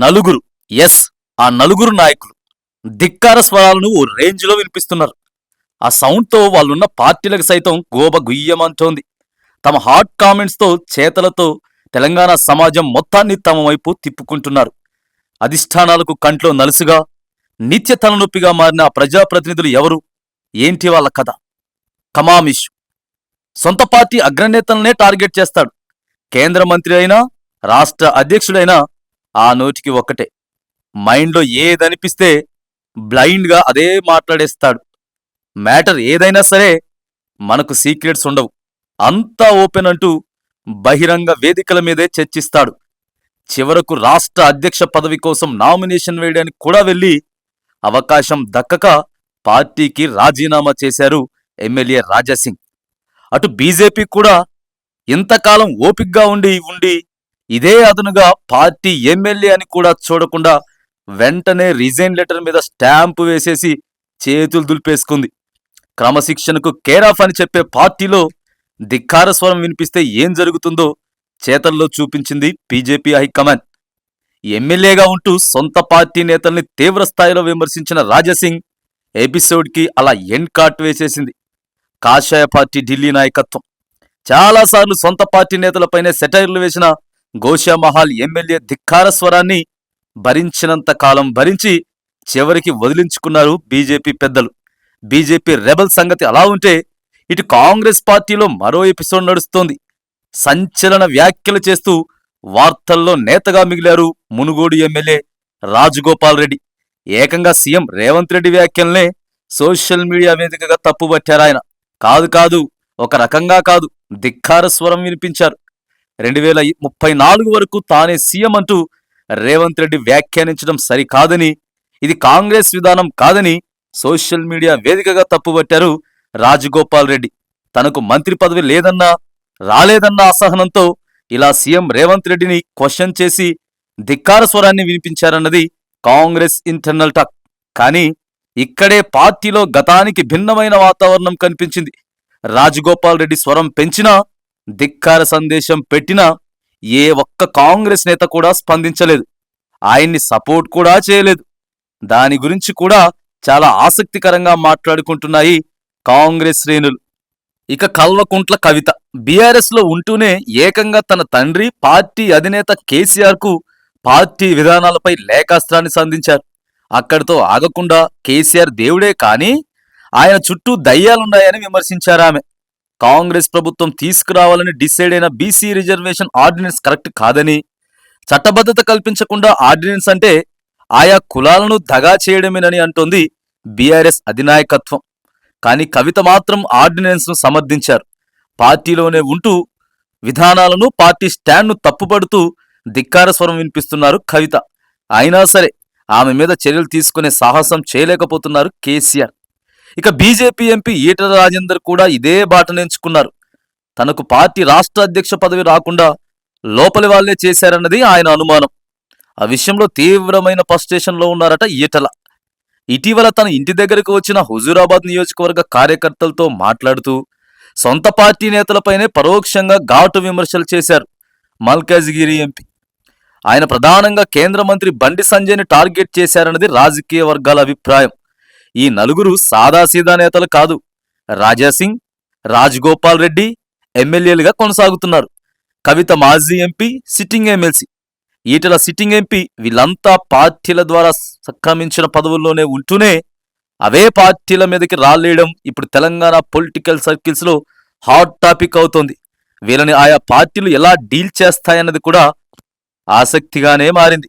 నలుగురు. ఎస్ ఆ నలుగురు నాయకులు. ధిక్కార స్వరాలను ఓ రేంజ్లో వినిపిస్తున్నారు. ఆ సౌండ్తో వాళ్ళున్న పార్టీలకు సైతం గోబ గుయ్యమంటోంది. తమ హాట్ కామెంట్స్తో చేతలతో తెలంగాణ సమాజం మొత్తాన్ని తమ వైపు తిప్పుకుంటున్నారు. అధిష్టానాలకు కంట్లో నలుసుగా నిత్య తలనొప్పిగా మారిన ప్రజాప్రతినిధులు ఎవరు? ఏంటి వాళ్ళ కథ? కమామిష్ సొంత పార్టీ అగ్రనేతలనే టార్గెట్ చేస్తాడు. కేంద్ర మంత్రి అయినా రాష్ట్ర అధ్యక్షుడైనా ఆ నోటికి ఒక్కటే మైండ్లో ఏదనిపిస్తే బ్లైండ్గా అదే మాట్లాడేస్తాడు. మ్యాటర్ ఏదైనా సరే మనకు సీక్రెట్స్ ఉండవు. అంతా ఓపెన్ అంటూ బహిరంగ వేదికల మీదే చర్చిస్తాడు. చివరకు రాష్ట్ర అధ్యక్ష పదవి కోసం నామినేషన్ వేయడానికి కూడా వెళ్ళి అవకాశం దక్కక పార్టీకి రాజీనామా చేశారు ఎమ్మెల్యే రాజాసింగ్. అటు బీజేపీ కూడా ఇంతకాలం ఓపిగ్గా ఉండి ఉండి ఇదే అదనుగా పార్టీ ఎమ్మెల్యే అని కూడా చూడకుండా వెంటనే రిజైన్ లెటర్ మీద స్టాంపు వేసేసి చేతులు దులిపేసుకుంది. క్రమశిక్షణకు కేరాఫ్ అని చెప్పే పార్టీలో ధిక్కార స్వరం వినిపిస్తే ఏం జరుగుతుందో చేతల్లో చూపించింది బీజేపీ హైకమాండ్. ఎమ్మెల్యేగా ఉంటూ సొంత పార్టీ నేతల్ని తీవ్రస్థాయిలో విమర్శించిన రాజసింగ్ ఎపిసోడ్కి అలా ఎండ్ కాట్ వేసేసింది. కాషాయ పార్టీ ఢిల్లీ నాయకత్వం. చాలాసార్లు సొంత పార్టీ నేతలపైనే సెటైర్లు వేసిన గోషామహల్ ఎమ్మెల్యే ధిక్కార స్వరాన్ని భరించినంత కాలం భరించి చివరికి వదిలించుకున్నారు బీజేపీ పెద్దలు. బీజేపీ రెబల్ సంగతి అలా ఉంటే ఇటు కాంగ్రెస్ పార్టీలో మరో ఎపిసోడ్ నడుస్తోంది. సంచలన వ్యాఖ్యలు చేస్తూ వార్తల్లో నేతగా మిగిలారు మునుగోడు ఎమ్మెల్యే రాజగోపాల్ రెడ్డి. ఏకంగా సీఎం రేవంత్ రెడ్డి వ్యాఖ్యల్నే సోషల్ మీడియా వేదికగా తప్పుబట్టారాయన. కాదు కాదు ఒక రకంగా కాదు ధిక్కార స్వరం వినిపించారు. రెండు వేల ముప్పై నాలుగు వరకు తానే సీఎం అంటూ రేవంత్ రెడ్డి వ్యాఖ్యానించడం సరికాదని ఇది కాంగ్రెస్ విధానం కాదని సోషల్ మీడియా వేదికగా తప్పుబట్టారు రాజగోపాల్ రెడ్డి. తనకు మంత్రి పదవి లేదన్నా రాలేదన్న అసహనంతో ఇలా సీఎం రేవంత్ రెడ్డిని క్వశ్చన్ చేసి ధిక్కార స్వరాన్ని వినిపించారన్నది కాంగ్రెస్ ఇంటర్నల్ టాక్. కానీ ఇక్కడే పార్టీలో గతానికి భిన్నమైన వాతావరణం కనిపించింది. రాజగోపాల్ రెడ్డి స్వరం పెంచినా ధిక్కార సందేశం పెట్టినా ఏ ఒక్క కాంగ్రెస్ నేత కూడా స్పందించలేదు. ఆయన్ని సపోర్ట్ కూడా చేయలేదు. దాని గురించి కూడా చాలా ఆసక్తికరంగా మాట్లాడుకుంటున్నాయి కాంగ్రెస్ శ్రేణులు. ఇక కల్వకుంట్ల కవిత. బీఆర్ఎస్లో ఉంటూనే ఏకంగా తన తండ్రి పార్టీ అధినేత కేసీఆర్కు పార్టీ విధానాలపై లేఖాస్త్రాన్ని సంధించారు. అక్కడితో ఆగకుండా కేసీఆర్ దేవుడే కానీ ఆయన చుట్టూ దయ్యాలున్నాయని విమర్శించారు ఆమె కాంగ్రెస్ ప్రభుత్వం తీసుకురావాలని డిసైడ్ అయిన బీసీ రిజర్వేషన్ ఆర్డినెన్స్ కరెక్ట్ కాదని చట్టబద్ధత కల్పించకుండా ఆర్డినెన్స్ అంటే ఆయా కులాలను దగా చేయడమేనని అంటోంది బీఆర్ఎస్ అధినాయకత్వం. కానీ కవిత మాత్రం ఆర్డినెన్స్ను సమర్థించారు. పార్టీలోనే ఉంటూ విధానాలను పార్టీ స్టాండ్ను తప్పుపడుతూ ధిక్కార స్వరం వినిపిస్తున్నారు కవిత. అయినా సరే ఆమె మీద చర్యలు తీసుకునే సాహసం చేయలేకపోతున్నారు కేసీఆర్. ఇక బీజేపీ ఎంపీ ఈటల రాజేందర్ కూడా ఇదే బాటను ఎంచుకున్నారు. తనకు పార్టీ రాష్ట్ర అధ్యక్ష పదవి రాకుండా లోపలి వాళ్ళే చేశారన్నది ఆయన అనుమానం. ఆ విషయంలో తీవ్రమైన పస్టేషన్లో ఉన్నారట ఈటల. ఇటీవల తన ఇంటి దగ్గరకు వచ్చిన హుజూరాబాద్ నియోజకవర్గ కార్యకర్తలతో మాట్లాడుతూ సొంత పార్టీ నేతలపైనే పరోక్షంగా ఘాటు విమర్శలు చేశారు మల్కాజ్గిరి ఎంపీ. ఆయన ప్రధానంగా కేంద్ర మంత్రి బండి సంజయ్ని టార్గెట్ చేశారన్నది రాజకీయ వర్గాల అభిప్రాయం. ఈ నలుగురు సాదాసీదా నేతలు కాదు. రాజాసింగ్ రాజగోపాల్ రెడ్డి ఎమ్మెల్యేలుగా కొనసాగుతున్నారు. కవిత మాజీ MP sitting MLC. Etela sitting MP వీళ్ళంతా పార్టీల ద్వారా సంక్రమించిన పదవుల్లోనే ఉంటూనే అవే పార్టీల మీదకి రాలేయడం ఇప్పుడు తెలంగాణ పొలిటికల్ సర్కిల్స్లో హాట్ టాపిక్ అవుతోంది. వీళ్ళని ఆయా పార్టీలు ఎలా డీల్ చేస్తాయన్నది కూడా ఆసక్తిగానే మారింది.